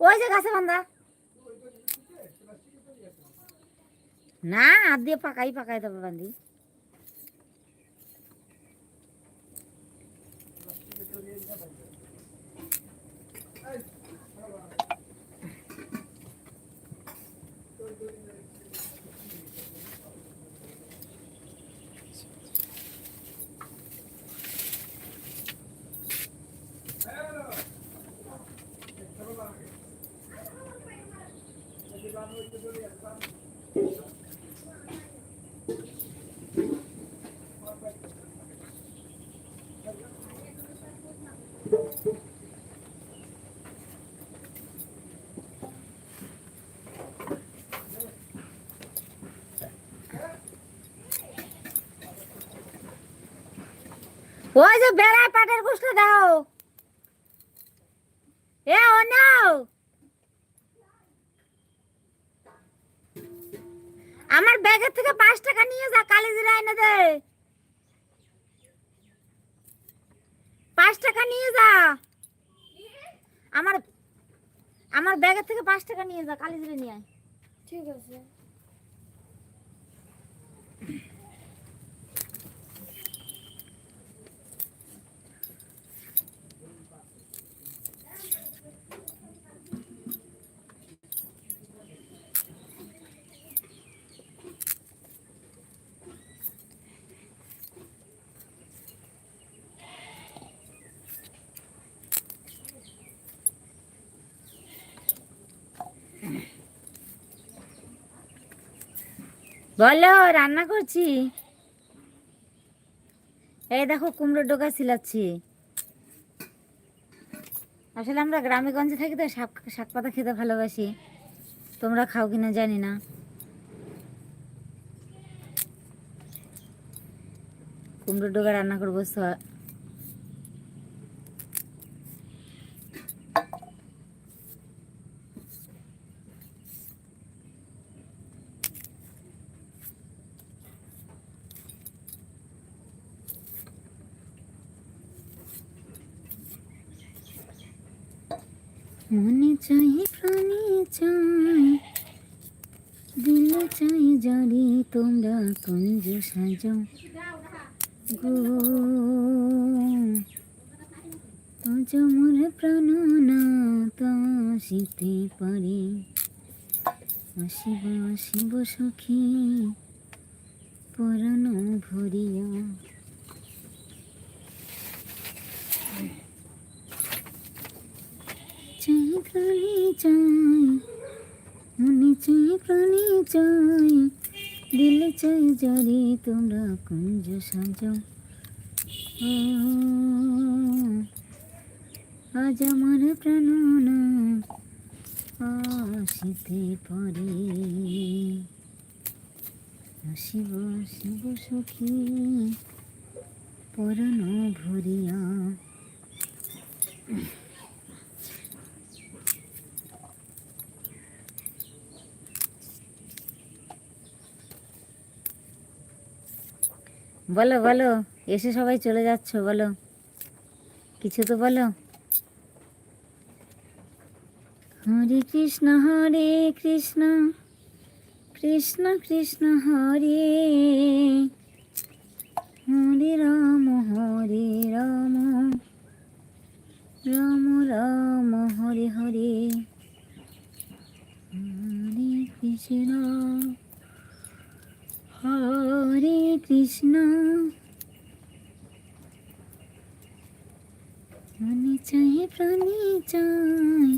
ওই যে গাছে বান্ধা। না হাত দিয়ে পাকাই পাকাই তবে বান্ধি। ওই যে বেড়ায় পাটের কুসলে দাও আমার ব্যাগের থেকে পাঁচ টাকা নিয়ে যা কালেজ এনে দে। পাঁচ টাকা নিয়ে যা। আমার আমার ব্যাগের থেকে পাঁচ টাকা নিয়ে যা কালিদিরা নিয়ে আয়। ঠিক আছে। বলো, রান্না করছি। এই দেখো কুমড়ো ডোকা সিলাচ্ছি আসলে আমরা গ্রামে গঞ্জে থাকি তো শাক শাক পাতা খেতে ভালোবাসি। তোমরা খাও কিনা জানি না। কুমড়ো ডোকা রান্না করব মনে চাই, প্রাণে চাই। দিলে চাই জারি, তোমরা কুঞ্জ সাজাও। গো আজ মোর প্রাণ না তা আসিতে পারে। আসিব আসিব সখী, পরাণ ভরিয়া। চাই প্রাণে চাই মনে চাই প্রাণে চাই দিলে চাই যারে তোমরা কুঞ্জ সাজাও আজ আমার প্রাণনা আসিতে পারে আসিব আসিব সখী পরাণ ভরিয়া বলো বলো, এসে সবাই চলে যাচ্ছ, বলো। কিছু তো বলো। হরে কৃষ্ণ হরে কৃষ্ণ কৃষ্ণ কৃষ্ণ, হরে। হরে রাম হরে রাম। রাম রাম, হরে হরে। হরে কৃষ্ণ। হরে কৃষ্ণ মনে চাই প্রাণে চাই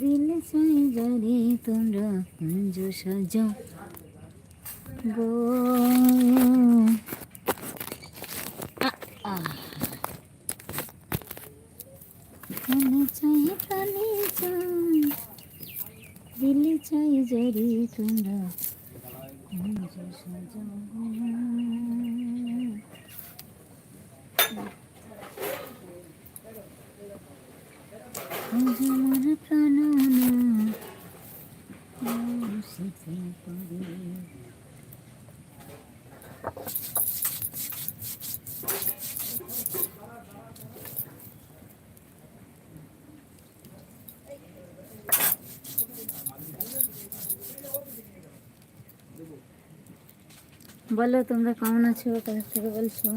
দিল চাই যারে তোমরা কুঞ্জ সাজাও গো। মনে চাই প্রাণে চাই দিল চাই যারে তোমরা কুঞ্জ সাজাও গো। আজ আমার প্রাণ বসিতে পারে বলো তোমরা কেমন আছো? কোথা থেকে বলছো।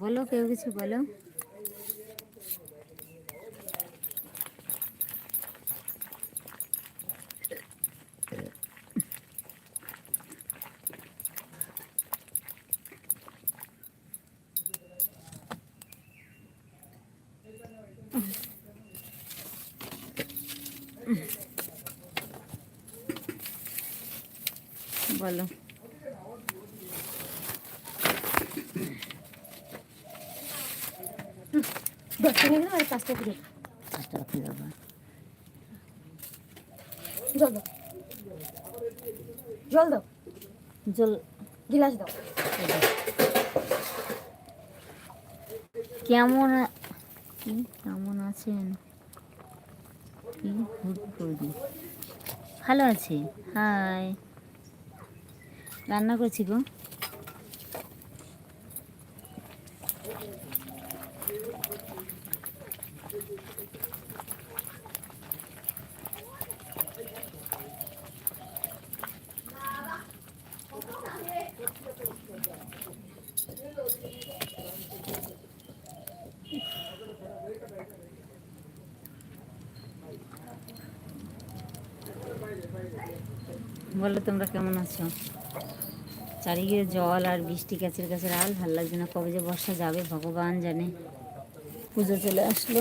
বলো কেউ কিছু বলো বলো দশটা পাঁচটা করে আপনি বাবা জল দাও জল গিলাস দাও কেমন কেমন আছেন ভালো আছি। হাই। রান্না করছি গো। বলো তোমরা কেমন আছো? চারিদিকে জল আর বৃষ্টি, গাছের গাছের আল। ভালো লাগছে না কবে যে বর্ষা যাবে, ভগবান জানে। পুজো চলে আসলো।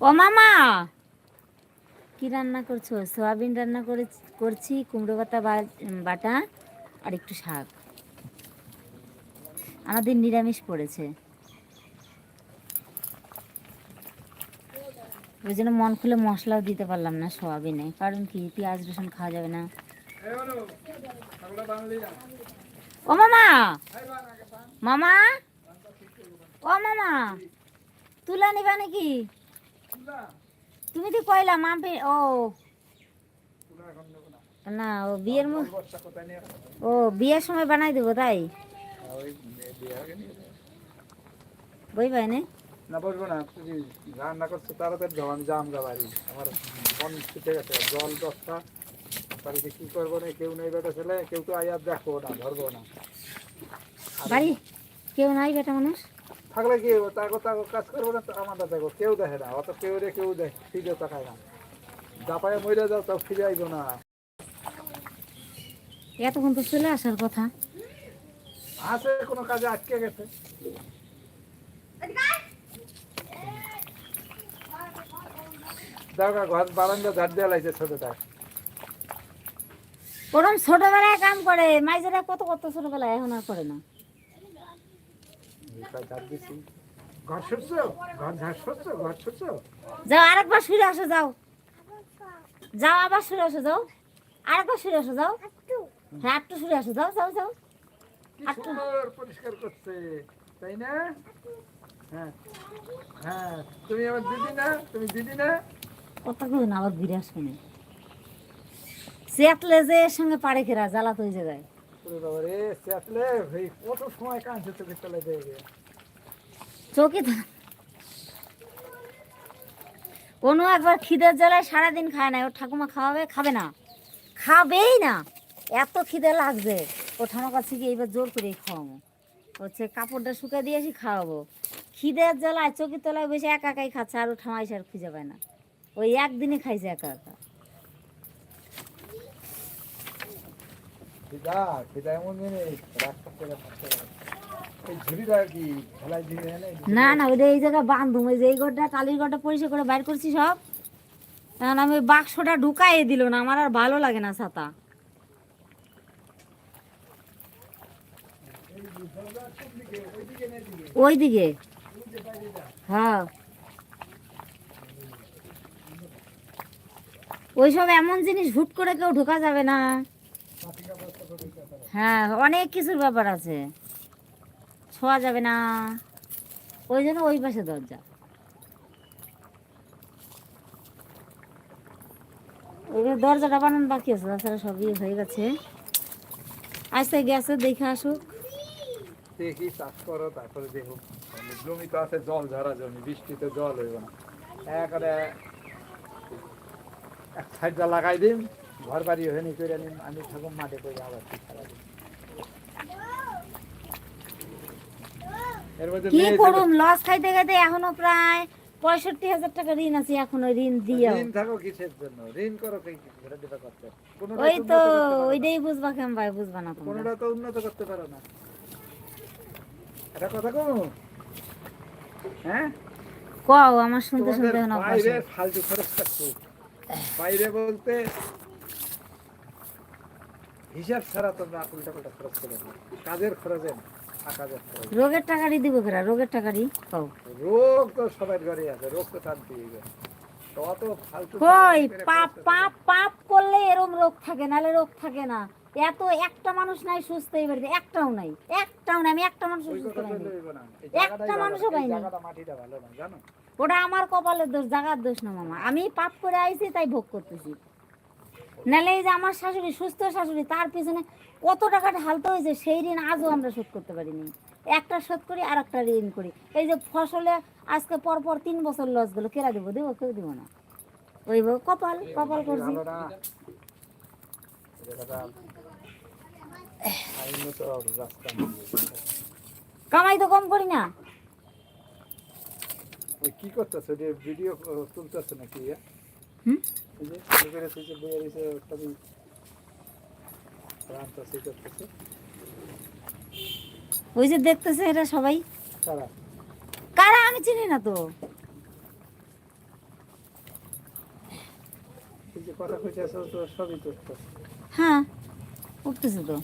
ও মামা! কি রান্না করছ? সোয়াবিন রান্না করে, করছি, কুমড়ো পাতা বাটা আর একটু শাক। আমাদের নিরামিষ পড়েছে। ওই জন্য মন খুলে মশলাও দিতে পারলাম না সোয়াবিনে। কারণ কি, পেঁয়াজ, রসুন খাওয়া যাবে না। ও মামা! মামা! ও মামা! তুলা নিবা নাকি? তুমি তো কইলা মাপে ও। না ও বিয়ের ও বিয়ের সময় বানাই দেবো তাই? বই পাই না না বলব না তুমি রান্না করছ তাড়াতাড়ি যাও আমি যাম গা বাড়ি। আমার মন ছুটে গেছে জল দশটা। বাড়িতে কি করব না কেউ নেই বেটা ছেলে কেউ তো আইয়া দেখব না ধরবো না। বাড়ি? কেউ নাই বেটা মানুষ? থাকলে কি তাকে তাকে কাজ করব না? তো আমাদের দেখো কেউ দেখে না অত কেউ রে কেউ দেখ ফিরে তাকায় না। দাপায় মরে যাও তাও ফিরে আইবো না। এতক্ষণ তো চলে আসার কথা। আছে কোনো কাজে আটকে গেছে। দেখো ঘর বারান্দা ঝাড় দেওয়া লাগছে ছোটটা ওরম ছোটবেলায় কাম করে মাইজেরা কত কত ছোটবেলায় এখন আর করে না। তা ঘর ঝাড় যাও আরেকবার শুয়ে আসো যাও। যাও আবার শুয়ে আসো যাও। আরেকবার শুয়ে আসো যাও। হ্যাঁ একটু শুয়ে আসো যাও যাও যাও। পরিষ্কার করছে তাই না? হ্যাঁ হ্যাঁ তুমি আমার দিদি না? তুমি দিদি না? আবার ঘুরে আসবে না। চেতলে যে সঙ্গে পাড়ে খেরা জ্বালা তো ওই জায়গায় ওরে বাবা দিয়ে কোনো একবার খিদের জ্বালায় সারাদিন খায় না। ওর ঠাকুমা খাওয়াবে, খাবে না। খাবেই না। এত খিদে লাগছে। ও ঠামা কাছে গিয়ে এইবার জোর করে খাওয়াবো। হচ্ছে কাপড়টা শুকা দিয়েছি খাওয়াবো। খিদের জ্বালায় চোখের তলায় বসে একা একাই খাচ্ছে, আর ও ঠামা এসে আর খুঁজে পায় না। ওই একদিনে খাইছে একা একা। খিদা খিদা এমন থাকতে না। না ওইটা এই জায়গায় বান্ধুম ওই যে এই ঘরটা টালির ঘরটা পরিষ্কার করে বাইর করছি সব। কারণ আমি বাক্সটা ঢুকাই দিল না আমার আর ভালো লাগে না ছাতা। ওই দিকে হ্যাঁ। ওইসব এমন জিনিস হুট করে কেউ ঢোকা যাবে না। হ্যাঁ অনেক কিছুর ব্যাপার আছে। ছোঁয়া যাবে না। ওই জন্য ওই পাশে দরজা। দরজাটা বানানো বাকি আছে, তাছাড়া সবই হয়ে গেছে। আজকে গেছে, দেখে আসুক। দেখি, চাষ করো, তারপরে দেখো। জমি তো আছে, জল ঝরা জমি, বৃষ্টিতে জল হইব না। একবারে এক সাইডটা লাগাই দিম ঘর বাড়ি হয়ে নি করে নিম আমি থাকুন মাঠে করে আবার কি করুম লস খাইতে খাইতে এখনও প্রায় পঁয়ষট্টি হাজার টাকা ঋণ আছে এখন ওই ঋণ দিও। ঋণ থাকো কিসের জন্য? ঋণ করো ওই তো। ওইটাই বুঝবা কেমন ভাই বুঝবা না কোনোটা তো উন্নত করতে পারো না। এটা কথা কম হ্যাঁ? কও আমার শুনতে শুনতে না বাইরে ফালতু খরচটা খুব বাইরে বলতে হিসাব ছাড়া তোমরা উল্টা পাল্টা খরচ করে দাও। কাজের খরচে না, রোগের টাকারই দিব কেরা? রোগের টাকারই? কও রোগ তো সবার ঘরে আছে রোগ তো শান্তি তো অত কই? পাপ পাপ পাপ করলে এরম রোগ থাকে নালে রোগ থাকে না। এত একটা মানুষ নাই সুস্থ এই বাড়িতে একটাও নাই। একটাও নাই আমি একটা মানুষ সুস্থ পাইনি। না। একটা মানুষও পাইনি। না? ওটা আমার কপালের দোষ জাগার দোষ না মামা। আমি পাপ করে আইছি তাই ভোগ করতেছি। এই যে আমার শাশুড়ি সুস্থ শাশুড়ি তার পিছনে কত টাকা ঢালতে হয়েছে সেই ঋণ আজও আমরা শোধ করতে পারিনি। একটা শোধ করি আর একটা ঋণ করি। এই যে ফসলে আজকে পর পর তিন বছর লস গেলো কেরা দেবো? দেবো কেউ দেবো না। ওই কপাল কপাল করছি। কামাই তো কম করি না। কি করতেছে? ভিডিও তুলতেছে নাকি? হুম? ওই যে দেখতেছে এরা সবাই। কারা? আমি চিনি না তো। হ্যাঁ উঠতেছে তো।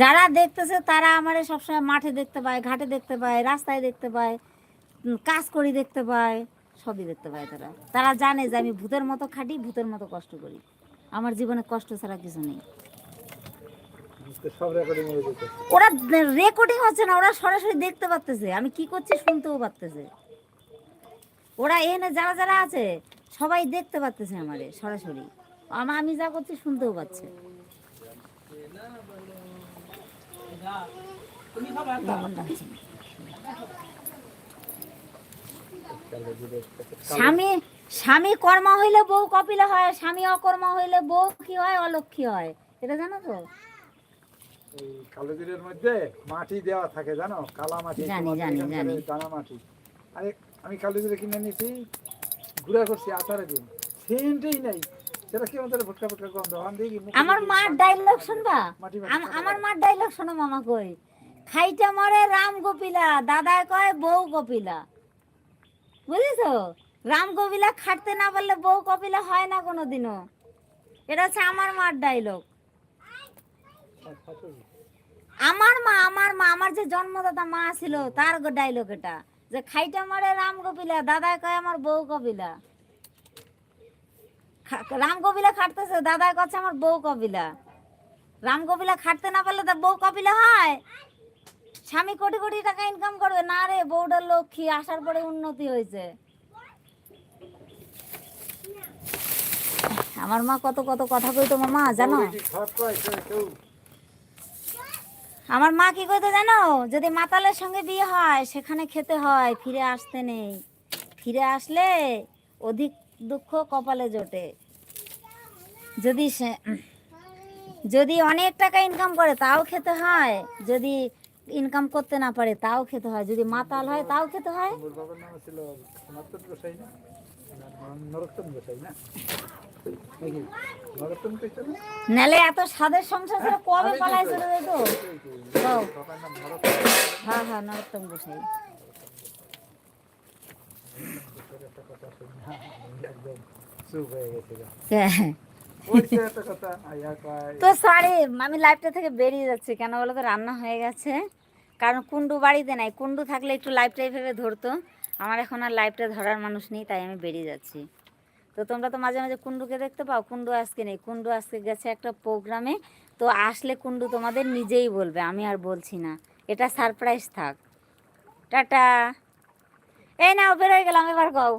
যারা দেখতেছে তারা আমারে সবসময় মাঠে দেখতে পায় ঘাটে দেখতে পায় রাস্তায় দেখতে পায় কাজ করি দেখতে পায়। সবই দেখতে পায় তারা। তারা জানে যে আমি ভূতের মতো খাটি ভূতের মতো কষ্ট করি। আমার জীবনে কষ্ট ছাড়া কিছু নেই। ওরা রেকর্ডিং হচ্ছে না ওরা সরাসরি দেখতে পারতেছে। আমি কি করছি শুনতেও পারতেছে। ওরা এখানে যারা যারা আছে সবাই দেখতে পারতেছে আমারে সরাসরি। আমা আমি যা করছি শুনতেও পাচ্ছে। ডাকছে। স্বামী স্বামী কর্মা হইলে বউ কপিলা হয় স্বামী অকর্মা হইলে বউ কি হয় অলক্ষী হয়? এটা জানো তো? কালোজিরের মধ্যে মাটি দেওয়া থাকে জানো? কালা মাটি জানি, জানি, জানি। দানা মাটি। আরে আমি কালোজিরে কিনে নিয়েছি গুঁড়া করছি আচারে দিন। সেন্টেই নাই। সেটা কি আমাদের গন্ধ? আমার মার ডায়লগ শুনবা? আমার মার ডায়লগ শোনো মামা কই। খাইটা মরে রাম কপিলা দাদায় কয় বউ কপিলা বুঝেছ? রাম কপিলা খাটতে না পারলে বউ কপিলা হয় না কোনোদিনও। এটা হচ্ছে আমার মার শাশুড়ি। আমার মা আমার মা, আমার যে জন্মদাতা মা ছিল, তার ডায়লগ এটা। যে খাইটা মারে রাম কপিলা দাদায় কয় আমার বউ কপিলা। রাম কপিলা খাটতেছে দাদায় কচ্ছে আমার বউ কপিলা। রাম কপিলা খাটতে না পারলে তার বউ কপিলা হয়? স্বামী কোটি কোটি টাকা ইনকাম করবে। না রে বউটার লক্ষ্মী আসার পরে উন্নতি হয়েছে। আমার মা কত কত কথা কইতো মামা জানো? আমার মা কি কইতো জানো? যদি মাতালের সঙ্গে বিয়ে হয় সেখানে খেতে হয় ফিরে আসতে নেই। ফিরে আসলে অধিক দুঃখ কপালে জোটে। যদি সে যদি অনেক টাকা ইনকাম করে তাও খেতে হয়। যদি ইনকাম করতে না পারে তাও খেতে হয়। যদি মাতাল হয় তাও খেতে হয়। নালে এত স্বাদের সংসার ছিল কবে পালাই চলে যেত হ্যাঁ হ্যাঁ নরোত্তম গোসাই। একদম চুপ হয়ে। তো সরি আমি লাইভটা থেকে বেরিয়ে যাচ্ছি। কেন বলো তো, রান্না হয়ে গেছে। কারণ কুন্ডু বাড়িতে নাই। কুন্ডু থাকলে একটু লাইভটা এইভাবে ধরতো। আমার এখন আর লাইভটা ধরার মানুষ নেই, তাই আমি বেরিয়ে যাচ্ছি। তো তোমরা তো মাঝে মাঝে কুন্ডুকে দেখতে পাও। কুন্ডু আজকে নেই। কুন্ডু আজকে গেছে একটা প্রোগ্রামে তো আসলে কুন্ডু তোমাদের নিজেই বলবে, আমি আর বলছি না। এটা সারপ্রাইজ থাক। টাটা। এই নাও বেরোয় গেলাম, এবার গাও।